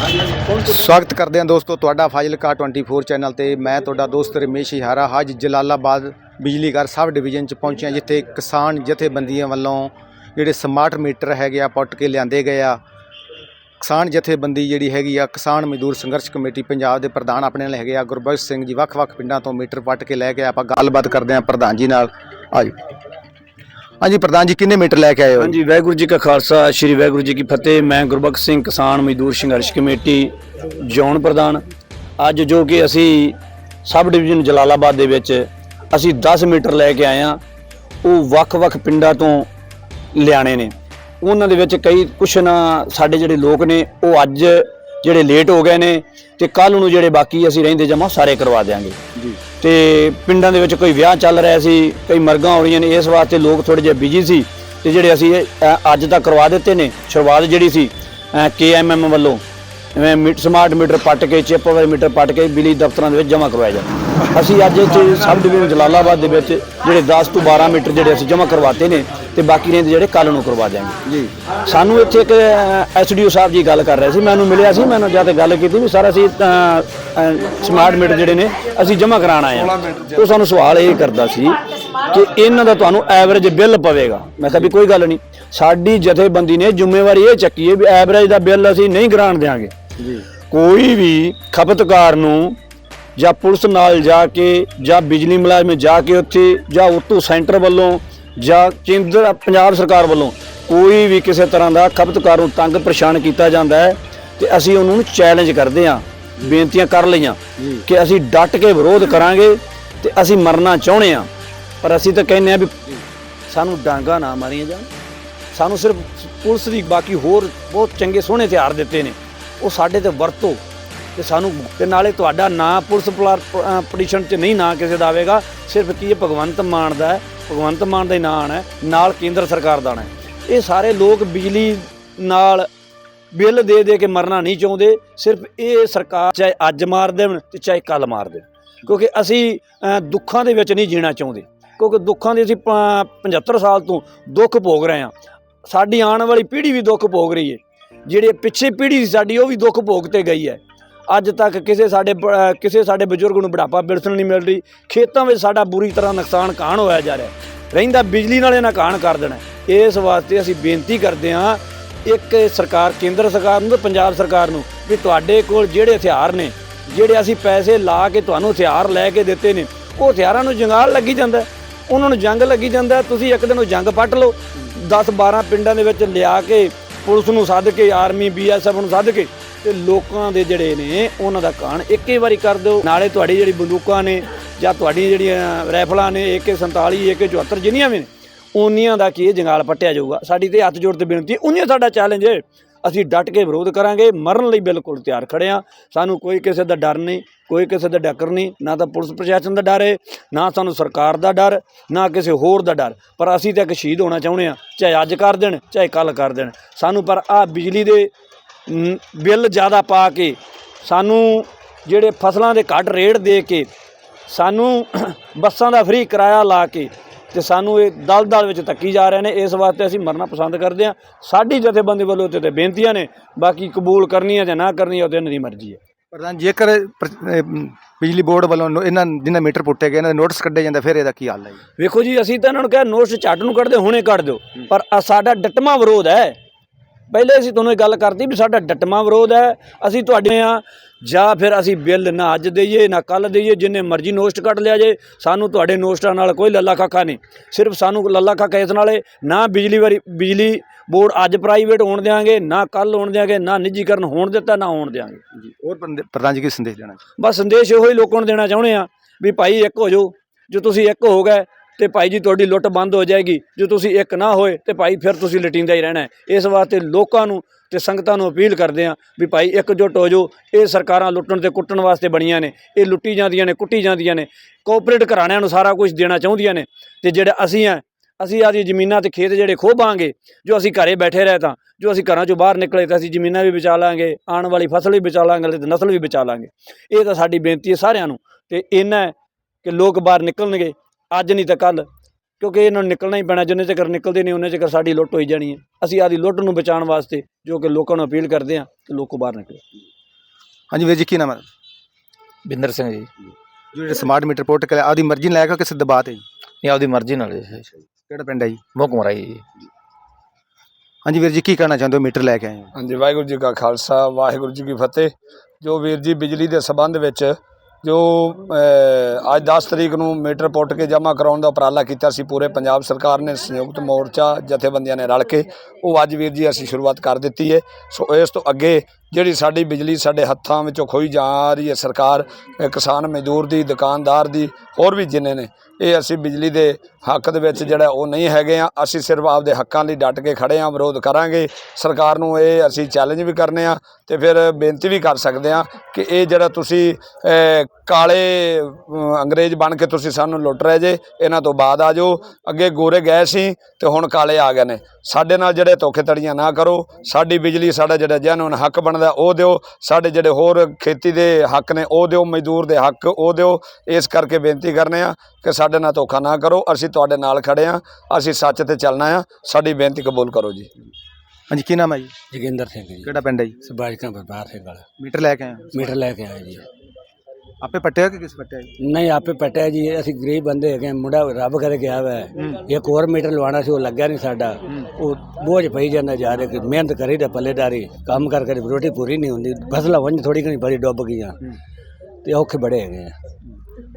ਸਵਾਗਤ ਕਰਦੇ ਹਾਂ ਦੋਸਤੋ ਤੁਹਾਡਾ ਫਾਜ਼ਿਲਕਾ 24 ਚੈਨਲ ਤੇ। ਮੈਂ ਤੁਹਾਡਾ ਦੋਸਤ ਰਮੇਸ਼ ਹਿਹਾਰਾ ਅੱਜ ਜਲਾਲਾਬਾਦ ਬਿਜਲੀ ਘਰ ਸਬ ਡਿਵੀਜ਼ਨ ਚ ਪਹੁੰਚਿਆ ਜਿੱਥੇ ਕਿਸਾਨ ਜਥੇਬੰਦੀਆਂ ਵੱਲੋਂ ਜਿਹੜੇ ਸਮਾਰਟ ਮੀਟਰ ਹੈਗੇ ਆ, ਪੁੱਟ ਕੇ ਲਿਆਂਦੇ ਗਏ ਆ। ਕਿਸਾਨ ਜਥੇਬੰਦੀ ਜਿਹੜੀ ਹੈਗੀ ਆ, ਕਿਸਾਨ ਮਜ਼ਦੂਰ ਸੰਘਰਸ਼ ਕਮੇਟੀ ਪੰਜਾਬ ਦੇ ਪ੍ਰਧਾਨ ਆਪਣੇ ਨਾਲ ਹੈਗੇ ਆ। ਗੁਰਬਖਸ਼ ਸਿੰਘ ਜੀ ਵੱਖ-ਵੱਖ ਪਿੰਡਾਂ ਤੋਂ ਮੀਟਰ ਪੱਟ ਕੇ ਲੈ ਕੇ ਆਪਾਂ ਗੱਲਬਾਤ ਕਰਦੇ ਹਾਂ ਪ੍ਰਧਾਨ ਜੀ ਨਾਲ। ਆਜੋ। ਹਾਂਜੀ, ਪ੍ਰਧਾਨ ਜੀ, ਕਿੰਨੇ ਮੀਟਰ ਲੈ ਕੇ ਆਏ ਹੋ? ਹਾਂਜੀ, ਵਾਹਿਗੁਰੂ ਜੀ ਕਾ ਖਾਲਸਾ, ਸ੍ਰੀ ਵਾਹਿਗੁਰੂ ਜੀ ਕੀ ਫਤਿਹ। ਮੈਂ ਗੁਰਬਖਸ਼ ਸਿੰਘ ਕਿਸਾਨ ਮਜ਼ਦੂਰ ਸੰਘਰਸ਼ ਕਮੇਟੀ, ਜੌਨ ਪ੍ਰਧਾਨ। ਅੱਜ ਜੋ ਕਿ ਅਸੀਂ ਸਬ ਡਿਵੀਜ਼ਨ ਜਲਾਲਾਬਾਦ ਦੇ ਵਿੱਚ ਅਸੀਂ 10 ਮੀਟਰ ਲੈ ਕੇ ਆਏ ਆ ਉਹ ਵੱਖ-ਵੱਖ ਪਿੰਡਾਂ ਤੋਂ ਲਿਆਣੇ ਨੇ। ਉਹਨਾਂ ਦੇ ਵਿੱਚ ਕਈ ਕੁਛ ਨਾ ਸਾਡੇ ਜਿਹੜੇ ਲੋਕ ਨੇ, ਉਹ ਅੱਜ ਜਿਹੜੇ ਲੇਟ ਹੋ ਗਏ ਨੇ ਤੇ ਕੱਲ ਨੂੰ ਜਿਹੜੇ ਬਾਕੀ ਅਸੀਂ ਰਹਿੰਦੇ ਜਮਾ ਸਾਰੇ ਕਰਵਾ ਦੇਾਂਗੇ ਜੀ। ਤੇ ਪਿੰਡਾਂ ਦੇ ਵਿੱਚ ਕੋਈ ਵਿਆਹ ਚੱਲ ਰਿਹਾ ਸੀ ਕਈ ਮਰਗਾਂ ਹੋ ਰਹੀਆਂ ਨੇ ਇਸ ਵਾਸਤੇ ਲੋਕ ਥੋੜੇ ਜਿਹਾ ਬਿਜ਼ੀ ਸੀ ਤੇ ਜਿਹੜੇ ਅਸੀਂ ਅੱਜ ਤੱਕ ਕਰਵਾ ਦਿੱਤੇ ਨੇ ਸ਼ੁਰੂਆਤ ਜਿਹੜੀ ਸੀ ਕੇਐਮਐਮ ਵੱਲੋਂ ਐਵੇਂ ਮੀਟ ਸਮਾਰਟ ਮੀਟਰ ਪੱਟ ਕੇ ਚਿੱਪ ਵਾਲੇ ਮੀਟਰ ਪੱਟ ਕੇ ਬਿਜਲੀ ਦਫ਼ਤਰਾਂ ਦੇ ਵਿੱਚ ਜਮ੍ਹਾਂ ਕਰਵਾਇਆ ਜਾਂਦਾ। ਅਸੀਂ ਅੱਜ ਇੱਥੇ ਸਬ ਡਿਵੀਜ਼ਨ ਜਲਾਲਾਬਾਦ ਦੇ ਵਿੱਚ ਜਿਹੜੇ 10 ਤੋਂ 12 ਮੀਟਰ ਜਿਹੜੇ ਅਸੀਂ ਜਮ੍ਹਾਂ ਕਰਵਾਤੇ ਨੇ ਤੇ ਬਾਕੀ ਰਹਿੰਦੇ ਜਿਹੜੇ ਕੱਲ ਨੂੰ ਕਰਵਾ ਦਿਆਂਗੇ। ਜੀ। ਸਾਨੂੰ ਇੱਥੇ ਇੱਕ ਐਸਡੀਓ ਸਾਹਿਬ ਜੀ ਗੱਲ ਕਰ ਰਹੇ ਸੀ ਮੈਨੂੰ ਮਿਲਿਆ ਸੀ ਮੈਨੂੰ ਜਦ ਗੱਲ ਕੀਤੀ ਵੀ ਸਰ ਅਸੀਂ ਸਮਾਰਟ ਮੀਟਰ ਜਿਹੜੇ ਨੇ ਅਸੀਂ ਜਮ੍ਹਾਂ ਕਰਾਉਣ ਆਏ ਆ ਉਹ ਸਾਨੂੰ ਸਵਾਲ ਇਹ ਕਰਦਾ ਸੀ ਕਿ ਇਹਨਾਂ ਦਾ ਤੁਹਾਨੂੰ ਐਵਰੇਜ ਬਿੱਲ ਪਵੇਗਾ। ਮੈਂ ਕਿਹਾ ਵੀ ਕੋਈ ਗੱਲ ਨਹੀਂ। ਸਾਡੀ ਜਥੇਬੰਦੀ ਨੇ ਜ਼ਿੰਮੇਵਾਰੀ ਇਹ ਚੱਕੀ ਹੈ ਵੀ ਐਵਰੇਜ ਦਾ ਬਿੱਲ ਅਸੀਂ ਨਹੀਂ ਗਰਾਣ ਦੇਾਂਗੇ ਜੀ। ਕੋਈ ਵੀ ਖਪਤਕਾਰ ਨੂੰ ਜਾਂ ਪੁਲਿਸ ਨਾਲ ਜਾ ਕੇ ਜਾਂ ਬਿਜਲੀ ਮੁਲਾਜ਼ਮ ਜਾ ਕੇ ਉੱਥੇ ਜਾਂ ਉਤੋਂ ਸੈਂਟਰ ਵੱਲੋਂ ਜਾਂ ਕੇਂਦਰ ਪੰਜਾਬ ਸਰਕਾਰ ਵੱਲੋਂ ਕੋਈ ਵੀ ਕਿਸੇ ਤਰ੍ਹਾਂ ਦਾ ਖਪਤਕਾਰ ਨੂੰ ਤੰਗ ਪਰੇਸ਼ਾਨ ਕੀਤਾ ਜਾਂਦਾ ਹੈ ਤੇ ਅਸੀਂ ਉਹਨਾਂ ਨੂੰ ਚੈਲੰਜ ਕਰਦੇ ਹਾਂ ਬੇਨਤੀਆਂ ਕਰ ਲਈਆਂ ਕਿ ਅਸੀਂ ਡਟ ਕੇ ਵਿਰੋਧ ਕਰਾਂਗੇ ਤੇ ਅਸੀਂ ਮਰਨਾ ਚਾਹੁੰਦੇ ਹਾਂ। ਪਰ ਅਸੀਂ ਤਾਂ ਕਹਿੰਦੇ ਆ ਵੀ ਸਾਨੂੰ ਡਾਂਗਾ ਨਾ ਮਾਰੀਆਂ ਜਾਣ। ਸਾਨੂੰ ਸਿਰਫ ਪੁਲਿਸ ਦੀ ਬਾਕੀ ਹੋਰ ਬਹੁਤ ਚੰਗੇ ਸੋਹਣੇ ਹਥਿਆਰ ਦਿੱਤੇ ਨੇ। ਉਹ ਸਾਡੇ ਤੇ ਵਰਤੋ ਤੇ ਸਾਨੂੰ ਤੇ ਨਾਲੇ ਤੁਹਾਡਾ ਨਾਂ ਪੁਲਿਸ ਪਟੀਸ਼ਨ 'ਚ ਨਹੀਂ ਨਾਂ ਕਿਸੇ ਦਾ ਆਵੇਗਾ। ਸਿਰਫ ਕੀ ਇਹ ਭਗਵੰਤ ਮਾਨ ਦਾ ਹੈ। ਭਗਵੰਤ ਮਾਨ ਦਾ ਨਾਂ ਆਣਾ ਹੈ, ਨਾਲ ਕੇਂਦਰ ਸਰਕਾਰ ਦਾ ਆਣਾ ਹੈ। ਇਹ ਸਾਰੇ ਲੋਕ ਬਿਜਲੀ ਨਾਲ ਬਿੱਲ ਦੇ ਦੇ ਕੇ ਮਰਨਾ ਨਹੀਂ ਚਾਹੁੰਦੇ ਸਿਰਫ ਇਹ ਸਰਕਾਰ ਚਾਹੇ ਅੱਜ ਮਾਰ ਦੇਣ ਤੇ ਚਾਹੇ ਕੱਲ ਮਾਰ ਦੇਣ। ਕਿਉਂਕਿ ਅਸੀਂ ਦੁੱਖਾਂ ਦੇ ਵਿੱਚ ਨਹੀਂ ਜੀਣਾ ਚਾਹੁੰਦੇ। ਕਿਉਂਕਿ ਦੁੱਖਾਂ ਦੇ ਅਸੀਂ ਪ- 75 ਸਾਲ ਤੋਂ ਦੁੱਖ ਭੋਗ ਰਹੇ ਹਾਂ। ਸਾਡੀ ਆਉਣ ਵਾਲੀ ਪੀੜ੍ਹੀ ਵੀ ਦੁੱਖ ਭੋਗ ਰਹੀ ਹੈ। ਜਿਹੜੇ ਪਿੱਛੇ ਪੀੜ੍ਹੀ ਸੀ ਸਾਡੀ ਉਹ ਵੀ ਦੁੱਖ ਭੋਗ ਤੇ ਗਈ ਹੈ। ਅੱਜ ਤੱਕ ਕਿਸੇ ਸਾਡੇ ਬ- ਕਿਸੇ ਸਾਡੇ ਬਜ਼ੁਰਗ ਨੂੰ ਬੁਢਾਪਾ ਬਿਲਸਣ ਨਹੀਂ ਮਿਲ ਰਹੀ। ਖੇਤਾਂ ਵਿੱਚ ਸਾਡਾ ਬੁਰੀ ਤਰ੍ਹਾਂ ਨੁਕਸਾਨ ਕਾਣ ਹੋਇਆ ਜਾ ਰਿਹਾ ਰਹਿੰਦਾ ਬਿਜਲੀ ਨਾਲ ਇਹਨਾਂ ਕਾਣ ਕਰ ਦੇਣਾ ਇਸ ਵਾਸਤੇ ਅਸੀਂ ਬੇਨਤੀ ਕਰਦੇ ਹਾਂ, ਇੱਕ ਸਰਕਾਰ, ਕੇਂਦਰ ਸਰਕਾਰ ਨੂੰ ਤੇ ਪੰਜਾਬ ਸਰਕਾਰ ਨੂੰ ਵੀ ਤੁਹਾਡੇ ਕੋਲ ਜਿਹੜੇ ਹਥਿਆਰ ਨੇ, ਜਿਹੜੇ ਅਸੀਂ ਪੈਸੇ ਲਾ ਕੇ ਤੁਹਾਨੂੰ ਹਥਿਆਰ ਲੈ ਕੇ ਦਿੱਤੇ ਨੇ, ਉਹ ਹਥਿਆਰਾਂ ਨੂੰ ਜੰਗਾਲ ਲੱਗੀ ਜਾਂਦਾ ਉਹਨਾਂ ਨੂੰ ਜੰਗ ਲੱਗੀ ਜਾਂਦਾ ਤੁਸੀਂ ਇੱਕ ਦਿਨ ਉਹ ਜੰਗ ਪੱਟ ਲਓ। 10 12 ਪਿੰਡਾਂ ਦੇ ਵਿੱਚ ਲਿਆ ਕੇ ਪੁਲਿਸ ਨੂੰ ਸੱਦ ਕੇ, ਆਰਮੀ ਬੀਐਸਐਫ ਨੂੰ ਸੱਦ ਕੇ ਤੇ ਲੋਕਾਂ ਦੇ ਜਿਹੜੇ ਨੇ, ਉਹਨਾਂ ਦਾ ਕਾਣ ਇੱਕੇ ਵਾਰੀ ਕਰ ਦਿਓ। ਨਾਲੇ ਤੁਹਾਡੀ ਜਿਹੜੀ ਬੰਦੂਕਾਂ ਨੇ ਜਾਂ ਤੁਹਾਡੀਆਂ ਜਿਹੜੀਆਂ ਰਾਈਫਲਾਂ ਨੇ AK47 AK74 ਜਿੰਨੀਆਂ ਵੀ ਨੇ ਉਨੀਆਂ ਦਾ ਕੀ ਇਹ ਜੰਗਾਲ ਪੱਟਿਆ ਜਾਊਗਾ। ਸਾਡੀ ਤੇ ਹੱਥ ਜੋੜ ਤੇ ਬੇਨਤੀ ਹੈ ਉਨੀਆਂ ਸਾਡਾ ਚੈਲੰਜ ਹੈ ਅਸੀਂ ਡਟ ਕੇ ਵਿਰੋਧ ਕਰਾਂਗੇ, ਮਰਨ ਲਈ ਬਿਲਕੁਲ ਤਿਆਰ ਖੜੇ ਹਾਂ ਸਾਨੂੰ ਕੋਈ ਕਿਸੇ ਦਾ ਡਰ ਨਹੀਂ, ਕੋਈ ਕਿਸੇ ਦਾ ਡੱਕਰ ਨਹੀਂ, ਨਾ ਤਾਂ ਪੁਲਿਸ ਪ੍ਰਸ਼ਾਸਨ ਦਾ ਡਰ ਹੈ ਨਾ ਸਾਨੂੰ ਸਰਕਾਰ ਦਾ ਡਰ, ਨਾ ਕਿਸੇ ਹੋਰ ਦਾ ਡਰ। ਪਰ ਅਸੀਂ ਤਾਂ ਇੱਕ ਸ਼ਹੀਦ ਹੋਣਾ ਚਾਹੁੰਦੇ ਹਾਂ ਚਾਹੇ ਅੱਜ ਕਰ ਦੇਣ, ਚਾਹੇ ਕੱਲ ਕਰ ਦੇਣ। ਸਾਨੂੰ ਪਰ ਆ ਬਿਜਲੀ ਦੇ ਬਿੱਲ ਜ਼ਿਆਦਾ ਪਾ ਕੇ ਸਾਨੂੰ ਜਿਹੜੇ ਫਸਲਾਂ ਦੇ ਘੱਟ ਰੇਟ ਦੇ ਕੇ ਸਾਨੂੰ ਬੱਸਾਂ ਦਾ ਫ੍ਰੀ ਕਿਰਾਇਆ ਲਾ ਕੇ ਤੇ ਸਾਨੂੰ ਇਹ ਦਲ-ਦਲ ਵਿੱਚ ਧੱਕੀ ਜਾ ਰਹੇ ਨੇ ਇਸ ਵਾਸਤੇ ਅਸੀਂ ਮਰਨਾ ਪਸੰਦ ਕਰਦੇ ਹਾਂ। ਸਾਡੀ ਜਥੇਬੰਦੀ ਵੱਲੋਂ ਤੇ ਤੇ ਬੇਨਤੀਆਂ ਨੇ ਬਾਕੀ ਕਬੂਲ ਕਰਨੀਆਂ ਜਾਂ ਨਾ ਕਰਨੀਆਂ ਉਹ ਤੇ ਇਹਨਾਂ ਦੀ ਮਰਜ਼ੀ ਹੈ। ਪ੍ਰਧਾਨ ਜੇਕਰ ਬਿਜਲੀ ਬੋਰਡ ਵੱਲੋਂ ਇਹਨਾਂ ਜਿਨ੍ਹਾਂ ਮੀਟਰ ਪੁੱਟੇ ਗਏ ਇਹਨਾਂ ਦੇ ਨੋਟਿਸ ਕੱਢੇ ਜਾਂਦੇ ਫਿਰ ਇਹਦਾ ਕੀ ਹੱਲ ਹੈ ਵੇਖੋ ਜੀ ਅਸੀਂ ਤਾਂ ਇਹਨਾਂ ਨੂੰ ਕਿਹਾ ਨੋਟਿਸ ਝੱਟ ਨੂੰ ਕੱਢ ਦਿਓ ਹੁਣੇ ਕੱਢ ਦਿਓ। ਪਰ ਸਾਡਾ ਡਟਮਾ ਵਿਰੋਧ ਹੈ। ਪਹਿਲੇ ਅਸੀਂ ਤੁਹਾਨੂੰ ਇਹ ਗੱਲ ਕਰਤੀ ਵੀ ਸਾਡਾ ਡਟਮਾ ਵਿਰੋਧ ਹੈ ਅਸੀਂ ਤੁਹਾਡੇ ਆ ਜਾਂ ਫਿਰ ਅਸੀਂ ਬਿੱਲ ਨਾ ਅੱਜ ਦੇਈਏ ਨਾ ਕੱਲ ਦੇਈਏ ਜਿੰਨੇ ਮਰਜ਼ੀ ਨੋਸਟ ਕੱਢ ਲਿਆ ਜੇ ਸਾਨੂੰ ਤੁਹਾਡੇ ਨੋਸਟਾਂ ਨਾਲ ਕੋਈ ਲੱਲਾ ਖਾਕਾ ਨਹੀਂ। ਸਿਰਫ ਸਾਨੂੰ ਲੱਲਾ ਖਾਕਾ ਇਸ ਨਾਲੇ ਨਾ ਬਿਜਲੀ ਵਾਰੀ ਬਿਜਲੀ ਬੋਰਡ ਅੱਜ ਪ੍ਰਾਈਵੇਟ ਹੋਣ ਦਿਆਂਗੇ ਨਾ ਕੱਲ ਹੋਣ ਦਿਆਂਗੇ ਨਾ ਨਿੱਜੀਕਰਨ ਹੋਣ ਦਿੱਤਾ ਨਾ ਹੋਣ ਦਿਆਂਗੇ। ਜੀ ਹੋਰ ਪ੍ਰਧਾਨ ਜੀ ਕੀ ਸੰਦੇਸ਼ ਦੇਣਾ ਬਸ ਸੰਦੇਸ਼ ਇਹੋ ਹੀ ਲੋਕਾਂ ਨੂੰ ਦੇਣਾ ਚਾਹੁੰਦੇ ਆ ਵੀ ਭਾਈ ਇੱਕ ਹੋ ਜਾਓ ਜੋ ਤੁਸੀਂ ਇੱਕ ਹੋ ਗਏ ਤੇ ਭਾਈ ਜੀ, ਤੁਹਾਡੀ ਲੁੱਟ ਬੰਦ ਹੋ ਜਾਏਗੀ। ਜੋ ਤੁਸੀਂ ਇੱਕ ਨਾ ਹੋਏ, ਤੇ ਭਾਈ ਫਿਰ ਤੁਸੀਂ ਲਟਿੰਦਾ ਹੀ ਰਹਿਣਾ ਇਸ ਵਾਸਤੇ ਲੋਕਾਂ ਨੂੰ ਤੇ ਸੰਗਤਾਂ ਨੂੰ ਅਪੀਲ ਕਰਦੇ ਆ ਵੀ ਭਾਈ ਇਕਜੁੱਟ ਹੋ ਜਾਓ। ਇਹ ਸਰਕਾਰਾਂ ਲੁੱਟਣ ਤੇ ਕੁੱਟਣ ਵਾਸਤੇ ਬਣੀਆਂ ਨੇ। ਇਹ ਲੁੱਟੀ ਜਾਂਦੀਆਂ ਨੇ, ਕੁੱਟੀ ਜਾਂਦੀਆਂ ਨੇ। ਕੋਆਪਰੇਟ ਘਰਾਣਿਆਂ ਨੂੰ ਸਾਰਾ ਕੁਝ ਦੇਣਾ ਚਾਹੁੰਦੀਆਂ ਨੇ। ਤੇ ਜਿਹੜਾ ਅਸੀਂ ਆ ਅਸੀਂ ਆਦੀ ਜ਼ਮੀਨਾਂ ਤੇ ਖੇਤ ਜਿਹੜੇ ਖੋਬਾਂਗੇ ਜੋ ਅਸੀਂ ਘਰੇ ਬੈਠੇ ਰਹੇ ਤਾਂ, ਜੋ ਅਸੀਂ ਘਰਾਂ ਚੋਂ ਬਾਹਰ ਨਿਕਲੇ ਤਾਂ ਅਸੀਂ ਜ਼ਮੀਨਾਂ ਵੀ ਬਚਾ ਲਾਂਗੇ, ਆਉਣ ਵਾਲੀ ਫਸਲ ਵੀ ਬਚਾ ਲਾਂਗੇ ਤੇ ਨਸਲ ਵੀ ਬਚਾ ਲਾਂਗੇ। ਇਹ ਤਾਂ ਸਾਡੀ ਬੇਨਤੀ ਹੈ ਸਾਰਿਆਂ ਨੂੰ। ਤੇ ਇੰਨਾ ਕਿ ਲੋਕ ਬਾਹਰ ਨਿਕਲਣਗੇ ਅੱਜ ਨਹੀਂ ਤਾਂ ਕੱਲ ਕਿਉਂਕਿ ਇਹਨਾਂ ਨੂੰ ਨਿਕਲਣਾ ਹੀ ਪੈਣਾ ਜਿੰਨੇ ਚਿਰ ਨਿਕਲਦੇ ਨਹੀਂ ਉਹਨੇ ਚਿਰ ਸਾਡੀ ਲੁੱਟ ਹੋਈ ਜਾਣੀ ਹੈ। ਅਸੀਂ ਆਦੀ ਲੁੱਟ ਨੂੰ ਬਚਾਉਣ ਵਾਸਤੇ ਜੋ ਕਿ ਲੋਕਾਂ ਨੂੰ ਅਪੀਲ ਕਰਦੇ ਹਾਂ ਕਿ ਲੋਕੋ ਬਾਹਰ ਨਿਕਲੋ ਹਾਂਜੀ ਵੀਰ ਜੀ ਕੀ ਨਾਮ ਹੈ? ਬਿੰਦਰ ਸਿੰਘ ਜੀ। ਜਿਹੜੇ ਸਮਾਰਟ ਮੀਟਰ ਪੁੱਟ ਕੇ ਆਦੀ ਮਰਜ਼ੀ ਨਾਲ ਲਾਇਆ ਕਿ ਕਿਸੇ ਦਬਾਅ ਤੇ ਜੀ? ਇਹ ਆਪਦੀ ਮਰਜ਼ੀ ਨਾਲ ਜੀ। ਕਿਹੜਾ ਪਿੰਡ ਹੈ ਜੀ? ਮੁੱਕ ਮਰਾਈ ਜੀ। ਹਾਂਜੀ ਵੀਰ ਜੀ ਕੀ ਕਹਿਣਾ ਚਾਹੁੰਦੇ ਹੋ ਮੀਟਰ ਲੈ ਕੇ ਆਏ ਹੋ? ਹਾਂਜੀ ਵਾਹਿਗੁਰੂ ਜੀ ਕਾ ਖਾਲਸਾ ਵਾਹਿਗੁਰੂ ਜੀ ਕੀ ਫਤਿਹ। ਜੋ ਵੀਰ ਜੀ ਬਿਜਲੀ ਦੇ ਸਬੰਧ ਵਿੱਚ ਜੋ ਅੱਜ 10 ਤਰੀਕ ਨੂੰ ਮੀਟਰ ਪੁੱਟ ਕੇ ਜਮ੍ਹਾਂ ਕਰਾਉਣ ਦਾ ਉਪਰਾਲਾ ਕੀਤਾ ਸੀ, ਪੂਰੇ ਪੰਜਾਬ ਸਰਕਾਰ ਨੇ ਸੰਯੁਕਤ ਮੋਰਚਾ ਜਥੇਬੰਦੀਆਂ ਨੇ ਰਲ ਕੇ, ਉਹ ਅੱਜ ਵੀਰ ਜੀ ਅਸੀਂ ਸ਼ੁਰੂਆਤ ਕਰ ਦਿੱਤੀ ਹੈ ਸੋ ਇਸ ਤੋਂ ਅੱਗੇ ਜਿਹੜੀ ਸਾਡੀ ਬਿਜਲੀ ਸਾਡੇ ਹੱਥਾਂ ਵਿੱਚੋਂ ਖੋਈ ਜਾ ਰਹੀ ਹੈ ਸਰਕਾਰ ਕਿਸਾਨ ਮਜ਼ਦੂਰ ਦੀ, ਦੁਕਾਨਦਾਰ ਦੀ, ਹੋਰ ਵੀ ਜਿੰਨੇ ਨੇ, ਇਹ ਅਸੀਂ ਬਿਜਲੀ ਦੇ ਹੱਕ ਦੇ ਵਿੱਚ ਜਿਹੜਾ ਉਹ ਨਹੀਂ ਹੈਗੇ ਆ, ਅਸੀਂ ਸਿਰਫ ਆਪਦੇ ਹੱਕਾਂ ਲਈ ਡਟ ਕੇ ਖੜੇ ਆ, ਵਿਰੋਧ ਕਰਾਂਗੇ। ਸਰਕਾਰ ਨੂੰ ਇਹ ਅਸੀਂ ਚੈਲੰਜ ਵੀ ਕਰਨੇ ਆ ਤੇ ਫਿਰ ਬੇਨਤੀ ਵੀ ਕਰ ਸਕਦੇ ਆ ਕਿ ਇਹ ਜਿਹੜਾ ਤੁਸੀਂ ਕਾਲੇ ਅੰਗਰੇਜ਼ ਬਣ ਕੇ ਤੁਸੀਂ ਸਾਨੂੰ ਲੁੱਟ ਰਹੇ ਜੇ ਇਹਨਾਂ ਤੋਂ ਬਾਅਦ ਆ ਜਾਓ। ਅੱਗੇ ਗੋਰੇ ਗਏ ਸੀ ਤੇ ਹੁਣ ਕਾਲੇ ਆ ਗਏ ਨੇ। ਸਾਡੇ ਨਾਲ ਜਿਹੜੇ ਧੋਖੇ ਧੜੀਆਂ ਨਾ ਕਰੋ ਸਾਡੀ ਬਿਜਲੀ ਸਾਡਾ ਜਿਹੜਾ ਜੈਨੂਨ ਹੱਕ ਬਣਦਾ ਉਹ ਦਿਓ। ਸਾਡੇ ਜਿਹੜੇ ਹੋਰ ਖੇਤੀ ਦੇ ਹੱਕ ਨੇ ਉਹ ਦਿਓ। ਮਜ਼ਦੂਰ ਦੇ ਹੱਕ ਉਹ ਦਿਓ। ਇਸ ਕਰਕੇ ਬੇਨਤੀ ਕਰਨੇ ਆ ਕਿ ਸਾਡੇ ਨਾਲ ਧੋਖਾ ਨਾ ਕਰੋ। ਅਸੀਂ ਤੁਹਾਡੇ ਨਾਲ ਖੜੇ ਆ। ਅਸੀਂ ਸੱਚ ਤੇ ਚੱਲਣਾ ਆ। ਸਾਡੀ ਬੇਨਤੀ ਕਬੂਲ ਕਰੋ ਜੀ। ਹਾਂਜੀ ਕੀ ਨਾਮ ਹੈ ਜੀ? ਜੋਗਿੰਦਰ ਸਿੰਘ ਜੀ। ਕਿਹੜਾ ਪਿੰਡ ਹੈ ਜੀ? ਸਬਾਜਕਾਂ ਵਪਾਰ ਸਿੰਘ ਵਾਲਾ। ਮੀਟਰ ਲੈ ਕੇ ਆਏ ਹੋ? ਮੀਟਰ ਲੈ ਕੇ ਆਏ ਜੀ। ਆਪੇ ਪੱਟਿਆ ਕਿ ਕਿਸ ਪੱਟਿਆ ਜੀ? ਨਹੀਂ ਆਪੇ ਪਟਿਆ ਜੀ। ਅਸੀਂ ਗਰੀਬ ਬੰਦੇ ਹੈਗੇ ਹਾਂ, ਮੁੰਡਾ ਰੱਬ ਕਰੇ ਗਿਆ ਵਾ। ਇੱਕ ਹੋਰ ਮੀਟਰ ਲਵਾਉਣਾ ਸੀ ਉਹ ਲੱਗਿਆ ਨਹੀਂ ਸਾਡਾ। ਉਹ ਬੋਝ ਪਈ ਜਾਂਦਾ ਜਾ ਰਿਹਾ ਕਿ ਮਿਹਨਤ ਕਰੀ ਦਾ ਪੱਲੇਦਾਰੀ ਕੰਮ ਕਰ ਕਰ ਰੋਟੀ ਪੂਰੀ ਨਹੀਂ ਹੁੰਦੀ। ਫਸਲਾਂ ਵੰਜ ਥੋੜੀ ਘਣੀ ਬੜੀ ਡੁੱਬ ਗਈਆਂ। ਤੇ ਔਖੇ ਬੜੇ ਹੈਗੇ ਆ।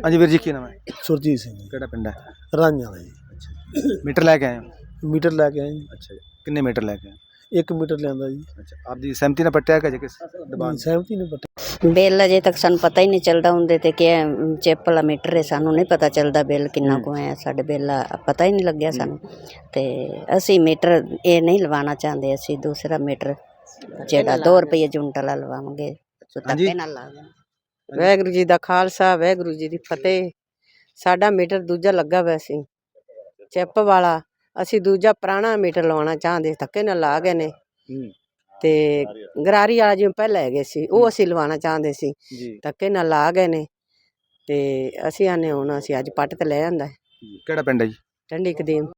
ਹਾਂਜੀ ਵੀਰ ਜੀ ਕੀ ਨਾਮ ਹੈ? ਸੁਰਜੀਤ ਸਿੰਘ ਜੀ। ਕਿਹੜਾ ਪਿੰਡ ਹੈ? ਰਾਂਝਾ ਦਾ ਜੀ। ਮੀਟਰ ਲੈ ਕੇ ਆਏ ਹੋ? ਮੀਟਰ ਲੈ ਕੇ ਆਏ ਜੀ। ਅੱਛਾ ਜੀ। ਕਿੰਨੇ ਮੀਟਰ ਲੈ ਕੇ ਆਏ? ਇੱਕ ਮੀਟਰ ਲਿਆਂਦਾ ਜੀ। ਅੱਛਾ ਆਪਦੀ ਸਹਿਮਤੀ ਨਾਲ ਪੱਟਿਆ ਕਿ ਜੇ ਕਿਸ ਦਬਾਅ ਸਹਿਮਤੀ ਨੇ ਪਤਾ ਬਿੱਲ ਅਜੇ ਤੱਕ ਸਾਨੂੰ ਪਤਾ ਹੀ ਨਹੀਂ ਚੱਲਦਾ ਹੁੰਦੇ ਤੇ ਕਿ ਚਿੱਪ ਵਾਲਾ ਮੀਟਰ ਹੈ ਸਾਨੂੰ ਨਹੀਂ ਪਤਾ ਚੱਲਦਾ ਬਿੱਲ ਕਿੰਨਾ ਕੁ ਆਇਆ ਸਾਡੇ ਬਿੱਲ ਪਤਾ ਹੀ ਨਹੀਂ ਲੱਗਿਆ ਸਾਨੂੰ। ਤੇ ਅਸੀਂ ਮੀਟਰ ਇਹ ਨਹੀਂ ਲਵਾਉਣਾ ਚਾਹੁੰਦੇ ਅਸੀਂ ਦੂਸਰਾ ਮੀਟਰ ਜਿਹੜਾ 2 ਰੁਪਏ ਯੂਨਿਟ ਵਾਲਾ ਲਵਾਵਾਂਗੇ ਸੋ। ਧੱਕੇ ਨਾਲ ਲਾ ਦੇਣਾ। ਵਾਹਿਗੁਰੂ ਜੀ ਦਾ ਖਾਲਸਾ ਵਾਹਿਗੁਰੂ ਜੀ ਦੀ ਫਤਿਹ। ਸਾਡਾ ਮੀਟਰ ਦੂਜਾ ਲੱਗਾ ਹੋਇਆ ਸੀ ਚਿੱਪ ਵਾਲਾ। ਅਸੀਂ ਦੂਜਾ ਪੁਰਾਣਾ ਮੀਟਰ ਲਵਾਉਣਾ ਚਾਹੁੰਦੇ ਧੱਕੇ ਨਾਲ ਲਾ ਗਏ ਨੇ। ਤੇ ਗਰਾਰੀ ਵਾਲਾ। ਜਿਵੇਂ ਪਹਿਲਾਂ ਹੈਗੇ ਸੀ ਉਹ ਅਸੀਂ ਲਵਾਉਣਾ ਚਾਹੁੰਦੇ ਸੀ। ਜੀ। ਧੱਕੇ ਨਾਲ ਲਾ ਗਏ ਨੇ ਤੇ ਅਸੀਂ ਆਨੇ ਹੁਣ ਅਸੀਂ ਅੱਜ ਪੱਟ ਤੇ ਲੈ ਆਂਦਾ। ਕਿਹੜਾ ਪਿੰਡ ਹੈ ਜੀ? ਠੰਡੀ ਕਦੀਮ